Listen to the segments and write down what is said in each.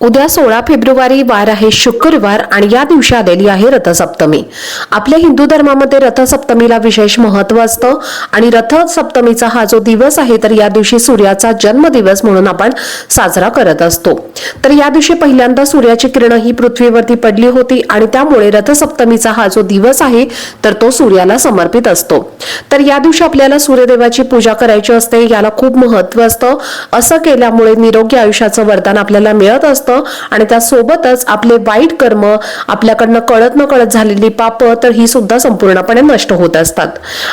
उद्या सोळा फेब्रुवारी वार आहे शुक्रवार आणि या दिवशी आलेली आहे रथसप्तमी. आपल्या हिंदू धर्मामध्ये रथसप्तमीला विशेष महत्त्व असतं आणि रथसप्तमीचा हा जो दिवस आहे तर या दिवशी सूर्याचा जन्मदिवस म्हणून आपण साजरा करत असतो. तर या दिवशी पहिल्यांदा सूर्याची किरणं ही पृथ्वीवरती पडली होती आणि त्यामुळे रथसप्तमीचा हा जो दिवस आहे तर तो सूर्याला समर्पित असतो. तर या दिवशी आपल्याला सूर्यदेवाची पूजा करायची असते याला खूप महत्त्व असतं. असं केल्यामुळे निरोगी आयुष्याचं वरदान आपल्याला मिळत असतं. आणि त्यासोबतच आपले वाईट कर्म आपल्याकडनं कळत न कळत झालेली पाप तर ही सुद्धा संपूर्णपणे नष्ट होत असतात.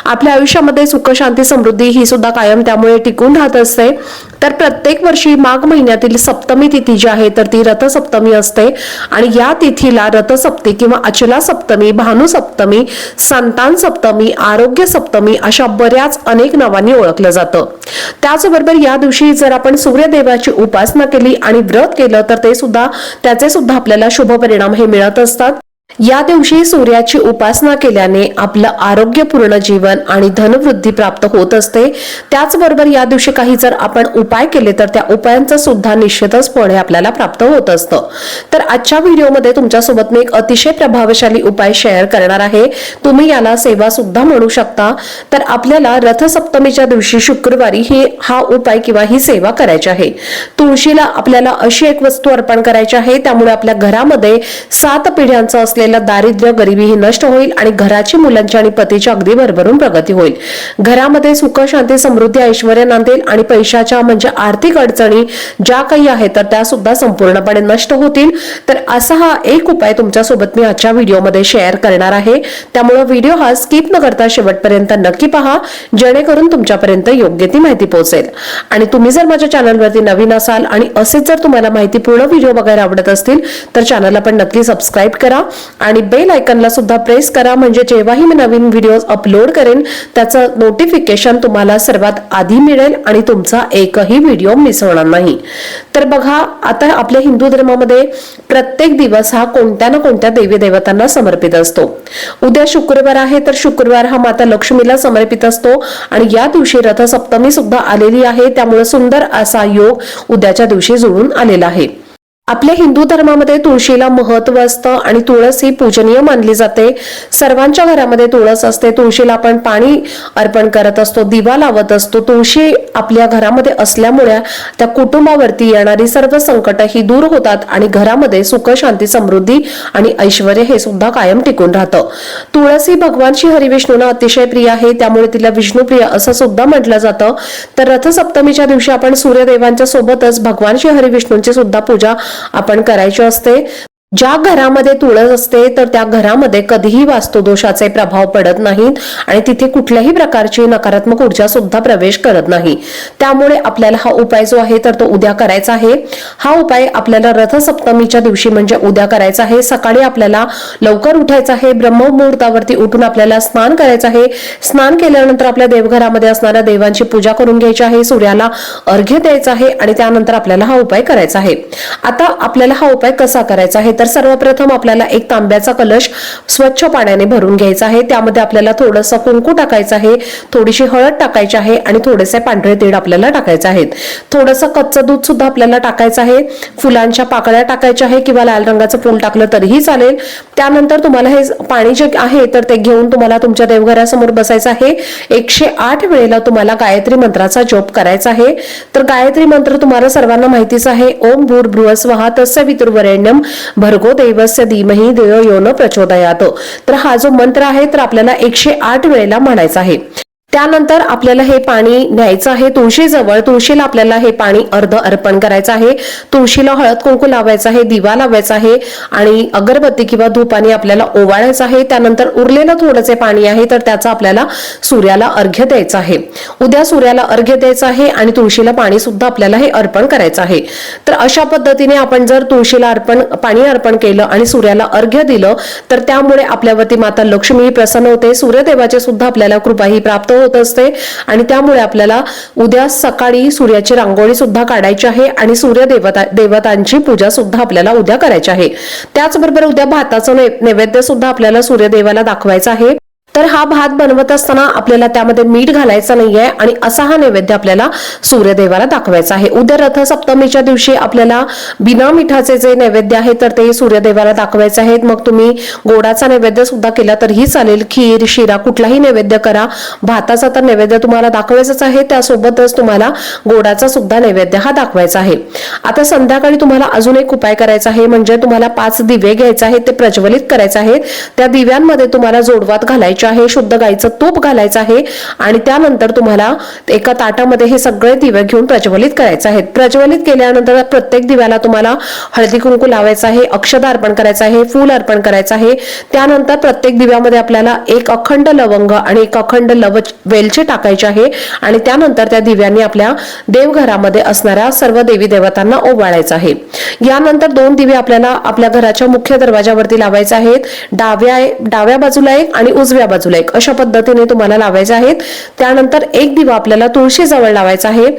आपल्या आयुष्यामध्ये सुख शांती समृद्धी ही सुद्धा कायम त्यामुळे टिकून राहत असते. तर प्रत्येक वर्षी माघ महिन्यातील सप्तमी तिथी जी आहे तर ती रथसप्तमी असते. आणि या तिथीला रथसप्ती किंवा अचला सप्तमी भानू सप्तमी संतान सप्तमी आरोग्य सप्तमी अशा बऱ्याच अनेक नावांनी ओळखलं जातं. त्याचबरोबर या दिवशी जर आपण सूर्यदेवाची उपासना केली आणि व्रत केलं तर ते सुद्धा त्याचे सुद्धा आपल्याला शुभ परिणाम हे मिळत असतात. या दिवशी सूर्याची उपासना केल्याने आपलं आरोग्यपूर्ण जीवन आणि धनवृद्धी प्राप्त होत असते. त्याचबरोबर या दिवशी काही जर आपण उपाय केले तर त्या उपायांचं सुद्धा निश्चितच फळ हे आपल्याला प्राप्त होत असतं. तर आजच्या व्हिडिओमध्ये तुमच्यासोबत मी एक अतिशय प्रभावशाली उपाय शेअर करणार आहे. तुम्ही याला सेवा सुद्धा म्हणू शकता. तर आपल्याला रथसप्तमीच्या दिवशी शुक्रवारी ही हा उपाय किंवा ही सेवा करायची आहे. तुळशीला आपल्याला अशी एक वस्तू अर्पण करायची आहे. त्यामुळे आपल्या घरामध्ये सात पिढ्यांचं असलेलं दारिद्र्य गरिबी ही नष्ट होईल आणि घराची मुलांची आणि पतीची अगदी भरभरून प्रगती होईल. घरामध्ये सुख शांती समृद्धी ऐश्वर नांदेल आणि पैशाच्या म्हणजे आर्थिक अडचणी ज्या काही आहेत तर त्या सुद्धा संपूर्णपणे नष्ट होतील. तर असा हा एक उपाय तुमच्यासोबत मी आजच्या व्हिडिओमध्ये शेअर करणार आहे. त्यामुळे व्हिडिओ हा स्किप न करता शेवटपर्यंत नक्की पहा. जेणेकरून तुमच्यापर्यंत योग्य ती माहिती पोहोचेल. आणि तुम्ही जर माझ्या चॅनलवरती नवीन असाल आणि असेच जर तुम्हाला माहिती पूर्ण व्हिडिओ बघायला आवडत असतील तर चॅनलला पण नक्की सबस्क्राईब करा. आणि बेल आयकनला सुद्धा प्रेस करा म्हणजे जेव्हाही मी नवीन व्हिडिओ अपलोड करेन त्याचं नोटिफिकेशन तुम्हाला सर्वात आधी मिळेल आणि तुमचा एकही व्हिडिओ मिस होणार नाही. तर बघा आता आपल्या हिंदू धर्मामध्ये प्रत्येक दिवस हा कोणत्या ना कोणत्या देवी देवतांना समर्पित असतो. उद्या शुक्रवार आहे तर शुक्रवार हा माता लक्ष्मीला समर्पित असतो आणि या दिवशी रथसप्तमी सुद्धा आलेली आहे त्यामुळे सुंदर असा योग उद्याच्या दिवशी जुळून आलेला आहे. आपल्या हिंदू धर्मामध्ये तुळशीला महत्त्व असतं आणि तुळस ही पूजनीय मानली जाते. सर्वांच्या घरामध्ये तुळस असते. तुळशीला आपण पाणी अर्पण करत असतो दिवा लावत असतो. तुळशी आपल्या घरामध्ये असल्यामुळे त्या कुटुंबावरती येणारी सर्व संकट ही दूर होतात आणि घरामध्ये सुख शांती समृद्धी आणि ऐश्वर हे सुद्धा कायम टिकून राहतं. तुळस ही भगवान श्री हरिविष्णूला अतिशय प्रिय आहे. त्यामुळे तिला विष्णुप्रिय असं सुद्धा म्हटलं जातं. तर रथसप्तमीच्या दिवशी आपण सूर्यदेवांच्या सोबतच भगवान श्री हरिविष्णूंची सुद्धा पूजा आपण करायची असते. ज्या घरामध्ये तुळस असते तर त्या घरामध्ये कधीही वास्तुदोषाचे प्रभाव पडत नाहीत आणि तिथे कुठल्याही प्रकारची नकारात्मक ऊर्जा सुद्धा प्रवेश करत नाही. त्यामुळे आपल्याला हा उपाय जो आहे तर तो उद्या करायचा आहे. हा उपाय आपल्याला रथसप्तमीच्या दिवशी म्हणजे उद्या करायचा आहे. सकाळी आपल्याला लवकर उठायचं आहे. ब्रह्ममुहूर्तावरती उठून आपल्याला स्नान करायचं आहे. स्नान केल्यानंतर आपल्या देवघरामध्ये असणाऱ्या देवांची पूजा करून घ्यायची आहे. सूर्याला अर्घ्य द्यायचं आहे आणि त्यानंतर आपल्याला हा उपाय करायचा आहे. आता आपल्याला हा उपाय कसा करायचा आहे तर सर्वप्रथम आपल्याला एक तांब्याचा कलश स्वच्छ पाण्याने भरून घ्यायचा आहे. त्यामध्ये आपल्याला थोडंसं कुंकू टाकायचं आहे थोडीशी हळद टाकायची आहे आणि थोडेसे पांढरे तीळ आपल्याला टाकायचे आहेत. थोडंसं कच्चं दूध सुद्धा आपल्याला टाकायचं आहे. फुलांच्या पाकळ्या टाकायच्या आहे किंवा लाल रंगाचं फूल टाकलं तरीही चालेल. त्यानंतर तुम्हाला हे पाणी जे आहे तर ते घेऊन तुम्हाला तुमच्या देवघरासमोर बसायचं आहे. एकशे आठ वेळेला तुम्हाला गायत्री मंत्राचा जप करायचा आहे. तर गायत्री मंत्र तुम्हाला सर्वांना माहितीच आहे. ओम भूर बृहस्वहा तस्य वितुर्वरेण्यम भर्गो देवस्य धीमही देव यो न प्रचोदयात. तर हा जो मंत्र आहे तर आपल्याला एकशे आठ वेळेला म्हणायचा आहे. त्यानंतर आपल्याला हे पाणी न्यायचं आहे. तुळशीजवळ तुळशीला आपल्याला हे पाणी अर्ध अर्पण करायचं आहे. तुळशीला हळद कुंकू लावायचं आहे दिवा लावायचा आहे आणि अगरबत्ती किंवा धूपाने आपल्याला ओवाळायचं आहे. त्यानंतर उरलेलं थोडंसे पाणी आहे तर त्याचा आपल्याला सूर्याला अर्घ्य द्यायचं आहे. उद्या सूर्याला अर्घ्य द्यायचं आहे आणि तुळशीला पाणी सुद्धा आपल्याला हे अर्पण करायचं आहे. तर अशा पद्धतीने आपण जर तुळशीला अर्पण पाणी अर्पण केलं आणि सूर्याला अर्घ्य दिलं तर त्यामुळे आपल्यावरती माता लक्ष्मी प्रसन्न होते. सूर्यदेवाचे सुद्धा आपल्याला कृपा ही प्राप्त होत असते. आणि त्यामुळे आपल्याला उद्या सकाळी सूर्याची रांगोळी सुद्धा काढायची आहे आणि सूर्य देवता देवतांची पूजा सुद्धा आपल्याला उद्या करायची आहे. त्याचबरोबर उद्या भाताचं नैवेद्य सुद्धा आपल्याला सूर्यदेवाला दाखवायचं आहे. तर हा भात बनवत असताना आपल्याला त्यामध्ये मीठ घालायचं नाहीये आणि असा हा नैवेद्य आपल्याला सूर्यदेवाला दाखवायचा आहे. उद्या रथसप्तमीच्या दिवशी आपल्याला बिना मिठाचे जे नैवेद्य आहे तर ते सूर्यदेवाला दाखवायचे आहेत. मग तुम्ही गोडाचा नैवेद्य सुद्धा केला तरीही चालेल. खीर शिरा कुठलाही नैवेद्य करा. भाताचा तर नैवेद्य तुम्हाला दाखवायचाच आहे. त्यासोबतच तुम्हाला गोडाचा सुद्धा नैवेद्य हा दाखवायचा आहे. आता संध्याकाळी तुम्हाला अजून एक उपाय करायचा आहे म्हणजे तुम्हाला पाच दिवे घ्यायचे आहेत ते प्रज्वलित करायचे आहेत. त्या दिव्यांमध्ये तुम्हाला जोडवात घालायचे आहे शुद्ध गाईचं तूप घालायचं आहे आणि त्यानंतर तुम्हाला एका ताटामध्ये हे सगळे दिवे घेऊन प्रज्वलित करायचे आहेत. प्रज्वलित केल्यानंतर प्रत्येक दिव्याला तुम्हाला हळदी कुंकू लावायचं आहे अक्षदा अर्पण करायचं आहे फूल अर्पण करायचं आहे. त्यानंतर प्रत्येक दिव्यामध्ये आपल्याला एक अखंड लवंग आणि एक अखंड लव वेलचे टाकायचे आहे आणि त्यानंतर त्या दिव्यांनी आपल्या देवघरामध्ये असणाऱ्या सर्व देवी देवतांना ओवाळायचं आहे. यानंतर दोन दिवे आपल्याला आपल्या घराच्या मुख्य दरवाजावरती लावायचे आहेत. डाव्या डाव्या बाजूला एक आणि उजव्या बाजूला एक अशा पद्धतीने तुम्हाला लावायचे आहेत. त्यानंतर एक दिवा आपल्याला तुळशीजवळ लावायचा आहे.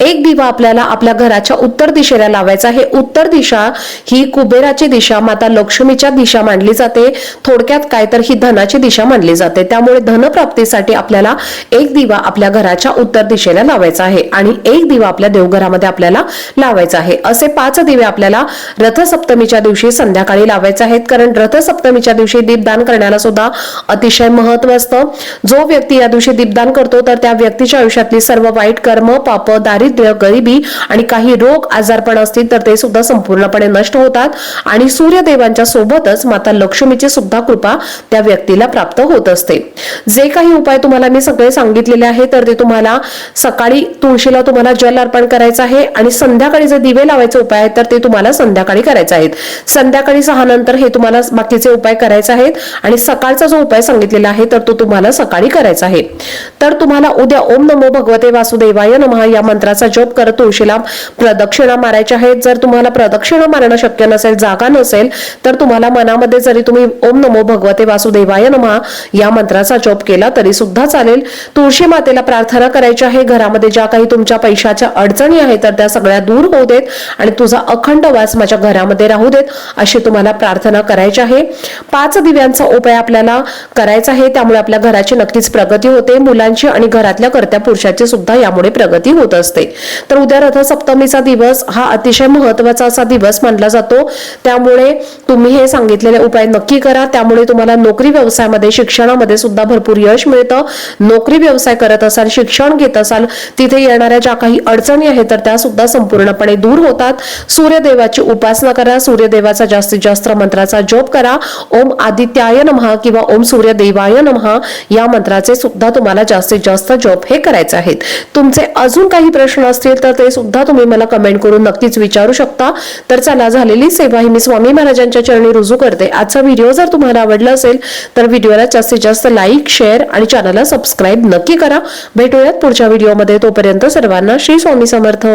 एक दिवा आपल्याला आपल्या घराच्या उत्तर दिशेला लावायचा आहे. उत्तर दिशा ही कुबेराची दिशा माता लक्ष्मीच्या दिशा मानली जाते. थोडक्यात काय तर ही धनाची दिशा मानली जाते. त्यामुळे धनप्राप्तीसाठी आपल्याला एक दिवा आपल्या घराच्या उत्तर दिशेला लावायचा आहे आणि एक दिवा आपल्या देवघरामध्ये आपल्याला लावायचा आहे. असे पाच दिवे आपल्याला रथसप्तमीच्या दिवशी संध्याकाळी लावायचे आहेत. कारण रथसप्तमीच्या दिवशी दीपदान करण्याला सुद्धा अतिशय महत्त्व असतं. जो व्यक्ती या दिवशी दीपदान करतो तर त्या व्यक्तीच्या आयुष्यातली सर्व वाईट कर्म पाप दारिद्र्य गरिबी आणि काही रोग आजारपण असतील तर ते सुद्धा संपूर्णपणे नष्ट होतात. आणि सूर्यदेवांच्या सोबतच माता लक्ष्मीची सुद्धा कृपा त्या व्यक्तीला प्राप्त होत असते. जे काही उपाय तुम्हाला मी सगळे सांगितलेले आहे तर ते तुम्हाला सकाळी तुळशीला तुम्हाला जल अर्पण करायचं आहे आणि संध्याकाळी जे दिवे लावायचे उपाय आहेत तर ते तुम्हाला संध्याकाळी करायचे आहेत. संध्याकाळी सहा नंतर हे तुम्हाला बाकीचे उपाय करायचे आहेत आणि सकाळचा जो उपाय सांगितलेला आहे तर तो तुम्हाला सकाळी करायचा आहे. तर तुम्हाला उद्या ओम नमो भगवते वासुदेवाय नमः या मंत्राचा जप करत तुळशीला प्रदक्षिणा मारायच्या आहेत. जर तुम्हाला प्रदक्षिणा मारणं शक्य नसेल जागा नसेल तर तुम्हाला मनामध्ये जरी तुम्ही ओम नमो भगवते वासुदेवाय नमा या मंत्राचा जप केला तरी सुद्धा चालेल. तुळशी मातेला प्रार्थना करायची आहे. घरामध्ये ज्या काही तुमच्या पैशाच्या अडचणी आहेत तर त्या सगळ्या दूर होऊ देत आणि तुझा अखंड वास माझ्या घरामध्ये राहू देत अशी तुम्हाला प्रार्थना करायची आहे. पाच दिव्यांचा उपाय आपल्याला करायचा आहे. त्यामुळे आपल्या घराची नक्कीच प्रगती होते. मुलांची आणि घरातल्या कर्त्या पुरुषाची सुद्धा यामुळे प्रगती होत असते. तर उद्या रथसप्तमीचा दिवस हा अतिशय महत्त्वाचा असा दिवस मानला जातो. त्यामुळे तुम्ही हे सांगितलेले उपाय नक्की करा. त्यामुळे तुम्हाला नोकरी व्यवसायामध्ये शिक्षणामध्ये सुद्धा भरपूर यश मिळतं. नोकरी व्यवसाय करत असाल शिक्षण घेत असाल तिथे येणाऱ्या ज्या काही अडचणी आहेत तर त्या सुद्धा संपूर्णपणे दूर होतात. सूर्यदेवाची उपासना करा. सूर्यदेवाचा जास्तीत जास्त मंत्राचा जप करा. ओम आदित्याय नमहा किंवा ओम सूर्यदेवाय नमः या मंत्राचे सुद्धा तुम्हाला जास्तीत जास्त जप हे करायचे आहेत. तुमचे अजून काही प्रश्न असतील तर ते सुद्धा तुम्ही मला कमेंट करून नक्कीच विचारू शकता. तर चला झालेली सेवा ही मी स्वामी महाराजांच्या चरणी रुजू करते. आजचा व्हिडिओ जर तुम्हाला आवडला असेल तर व्हिडिओला जास्तीत जास्त लाईक शेअर आणि चॅनलला सबस्क्राईब नक्की करा. भेटूयात पुढच्या व्हिडिओमध्ये तोपर्यंत सर्वांना श्री स्वामी समर्थ.